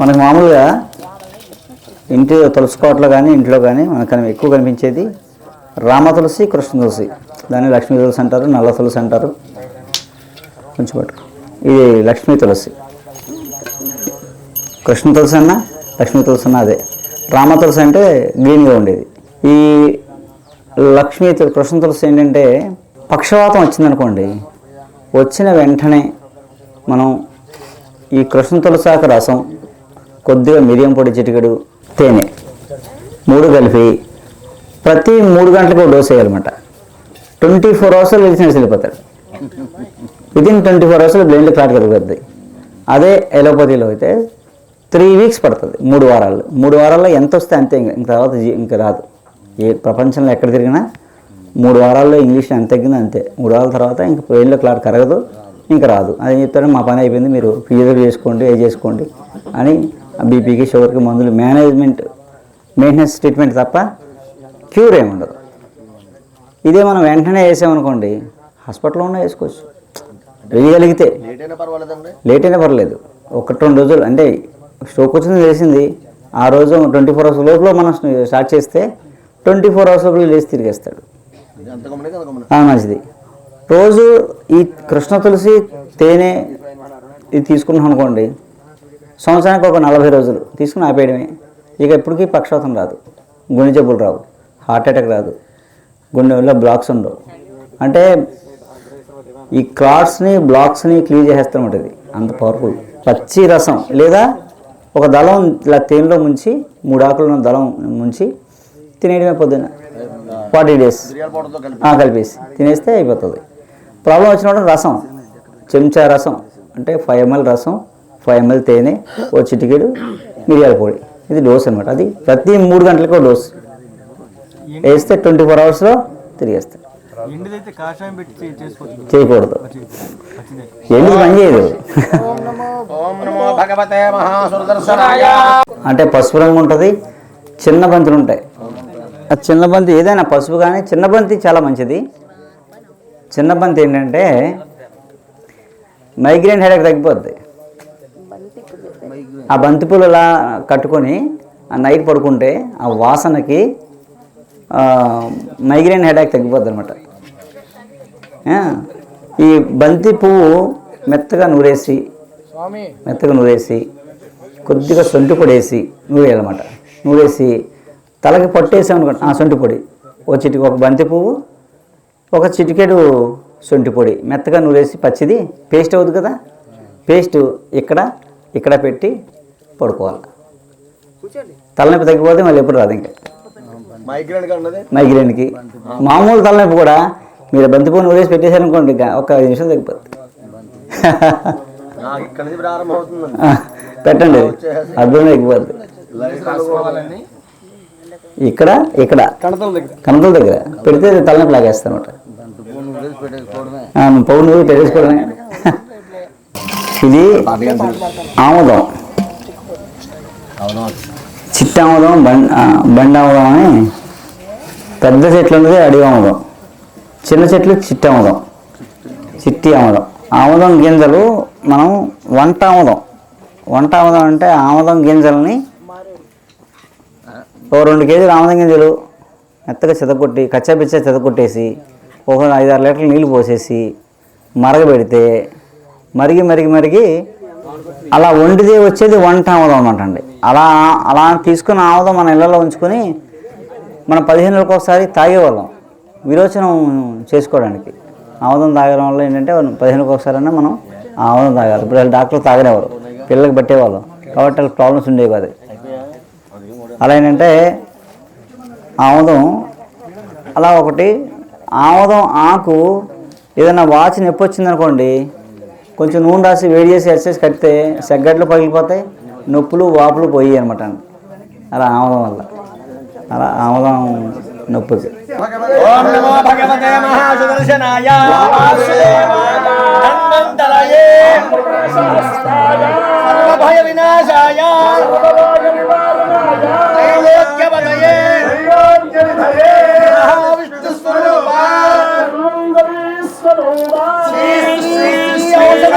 మనకు మామూలుగా ఇంటి తులసి కోటలో కానీ ఇంట్లో కానీ మనకు ఎక్కువ కనిపించేది రామ తులసి కృష్ణ తులసి. దాన్ని లక్ష్మీ తులసి అంటారు నల్ల తులసి అంటారు. కొంచెం పట్టుకో. ఇది లక్ష్మీ తులసి. కృష్ణ తులసి అన్న లక్ష్మీ తులసి అన్న అదే. రామ తులసి అంటే గ్రీన్గా ఉండేది. ఈ లక్ష్మీ కృష్ణ తులసి ఏంటంటే పక్షవాతం వచ్చిందనుకోండి వచ్చిన వెంటనే మనం ఈ కృష్ణ తులసాక రసం కొద్దిగా మిరియం పొడి చిటికెడు తేనె మూడు కలిపి ప్రతి మూడు గంటలకు డోస్ వేయాలన్నమాట. ట్వంటీ ఫోర్ అవర్స్లో తెలిసిన వెళ్ళిపోతాడు విదిన్ ట్వంటీ ఫోర్ అవర్స్లో బ్రెయిన్లో క్లాట్ కలుగుతుంది అదే ఎలోపతిలో అయితే త్రీ వీక్స్ పడుతుంది. మూడు వారాలు. మూడు వారాల్లో ఎంత వస్తే అంతే ఇంక తర్వాత ఇంకా రాదు. ఏ ప్రపంచంలో ఎక్కడ తిరిగినా మూడు వారాల్లో ఇంగ్లీష్ ఎంత తగ్గిందో అంతే. మూడు వారాల తర్వాత ఇంక బ్రెయిన్లో క్లాట్ కరగదు ఇంకా రాదు. అది చెప్తాడు మా పని అయిపోయింది మీరు ఫిజియోథెరపీ చేసుకోండి ఏ చేసుకోండి అని బీపీకి షుగర్కి మందులు మేనేజ్మెంట్ మెయింటెనెన్స్ ట్రీట్మెంట్ తప్ప క్యూర్ ఏమి ఉండదు ఇదే మనం వెంటనే వేసామనుకోండి హాస్పిటల్లో ఉన్న వేసుకోవచ్చు. వేయగలిగితే లేట్ అయినా పర్లేదు ఒకటి రెండు రోజులు అంటే స్ట్రోక్ వచ్చింది తెలిసింది ఆ రోజు ట్వంటీ ఫోర్ అవర్స్ లోపల మనం స్టార్ట్ చేస్తే ట్వంటీ ఫోర్ అవర్స్ లోపల లేచి తిరిగేస్తాడు. మంచిది. రోజు ఈ కృష్ణ తులసి తేనె ఇది తీసుకున్నాం అనుకోండి సంవత్సరానికి ఒక నలభై రోజులు తీసుకుని ఆపేయడమే. ఇక ఎప్పటికీ పక్షవాతం రాదు. గుండె జబ్బులు రావు. హార్ట్ అటాక్ రాదు. గుండెలో బ్లాక్స్ ఉండవు. అంటే ఈ క్లాట్స్ని బ్లాక్స్ని క్లీన్ చేసేస్తాం ఇది అంత పవర్ఫుల్. పచ్చి రసం లేదా ఒక దళం ఇలా తేనెలో ముంచి మూడు ఉన్న దళం ముంచి తినేయడమే పొద్దున్న. Forty days. ఆ, కలిపేసి. తినేస్తే అయిపోతుంది. ప్రాబ్లం వచ్చినప్పుడు రసం. చెంచా రసం. అంటే ఫైవ్ ఎంఎల్ రసం. ఫైవ్ ఎంఎల్ తేనె ఓ చిటికెడు మిరియాల పొడి. ఇది డోస్ అనమాట అది ప్రతి మూడు గంటలకు డోస్. వేస్తే ట్వంటీ ఫోర్ అవర్స్లో చేసుకోవచ్చు. చేయకూడదు. ఎండి పని చేయదు. ఓం నమో భగవతే మహాసురదర్శనాయ. అంటే పసుపు రంగు ఉంటుంది చిన్న బంతులు ఉంటాయి. ఆ చిన్న బంతి ఏదైనా పసుపు కానీ చిన్న బంతి చాలా మంచిది. చిన్న బంతి ఏంటంటే మైగ్రేన్ హెడేక్ తగ్గిపోద్ది. ఆ బంతి పూలు అలా కట్టుకొని ఆ నైట్ పడుకుంటే ఆ వాసనకి మైగ్రేన్ హెడేక్ తగ్గిపోద్ది అనమాట ఈ బంతి పువ్వు మెత్తగా నూరేసి మెత్తగా నూరేసి కొద్దిగా సొంటి పొడి వేసి నూరేయాలన్నమాట. నూరేసి తలకి పట్టేసాం అనుకోండి ఆ సొంటి పొడి. ఒక చిటికి ఒక బంతి పువ్వు ఒక చిటికెడు సొంటి పొడి. మెత్తగా నూరేసి పచ్చిది పేస్ట్ అవుతుంది కదా? పేస్ట్ ఇక్కడ ఇక్కడ పెట్టి పడుకోవాలి. తలనొప్పి తగ్గిపోతే మళ్ళీ ఎప్పుడు రాదు ఇంకా. మైగ్రేన్కి మామూలు తలనొప్పి కూడా మీరు బంతి పువ్వు నూరేసి పెట్టేశారనుకోండి ఇంకా ఒక ఐదు నిమిషాలు తగ్గిపోతుంది పెట్టండి. అర్థం తగ్గిపోద్ది. ఇక్కడ ఇక్కడ. కణతల దగ్గర. కనకల దగ్గర. పెడితే తలనొప్పి లాగేస్తాను అనమాట పౌరు నువ్వు పెట్టేసుకోవడమే. ఇది ఆముదం. చిట్టి ఆముదం బండ్ ఆముదం అని పెద్ద చెట్లు ఉన్నది అడవి ఆముదం. చిన్న చెట్లు చిట్టి ఆముదం చిట్టి ఆముదం. ఆముదం గింజలు మనం వంట ఆముదం వంట ఆముదం అంటే ఆముదం గింజల్ని ఓ రెండు కేజీలు ఆముదం గింజలు మెత్తగా చెదకొట్టి కచ్చాపిచ్చ చెదకొట్టేసి ఒక ఐదారు లీటర్లు నీళ్ళు పోసేసి మరగబెడితే మరిగి మరిగి మరిగి అలా వండితే వచ్చేది వంట ఆముదం అనమాట అండి. అలా అలా తీసుకున్న ఆముదం మన ఇళ్ళలో ఉంచుకొని మనం పదిహేను రోజులకు ఒకసారి తాగేవాళ్ళం. విరోచనం చేసుకోవడానికి. ఆముదం తాగడం వల్ల ఏంటంటే పదిహేనుకి ఒకసారి మనం ఆముదం తాగాలి. ఇప్పుడు వాళ్ళు డాక్టర్లు తాగనేవారు పిల్లలకి పెట్టేవాళ్ళం. కాబట్టి వాళ్ళకి ప్రాబ్లమ్స్ ఉండేవి కాదు. అలా ఏంటంటే ఆముదం అలా ఒకటి ఆముదం ఆకు ఏదైనా వాచ్ నొప్పి వచ్చిందనుకోండి కొంచెం నూనె రాసి వేడి చేసి ఎక్సైజ్ కడితే సెగ్గట్లు పగిలిపోతాయి నొప్పులు వాపులు పోయి అనమాట అలా ఆముదం వల్ల. అలా ఆముదం నొప్పికి భయ వినాశాయ. శ్రీ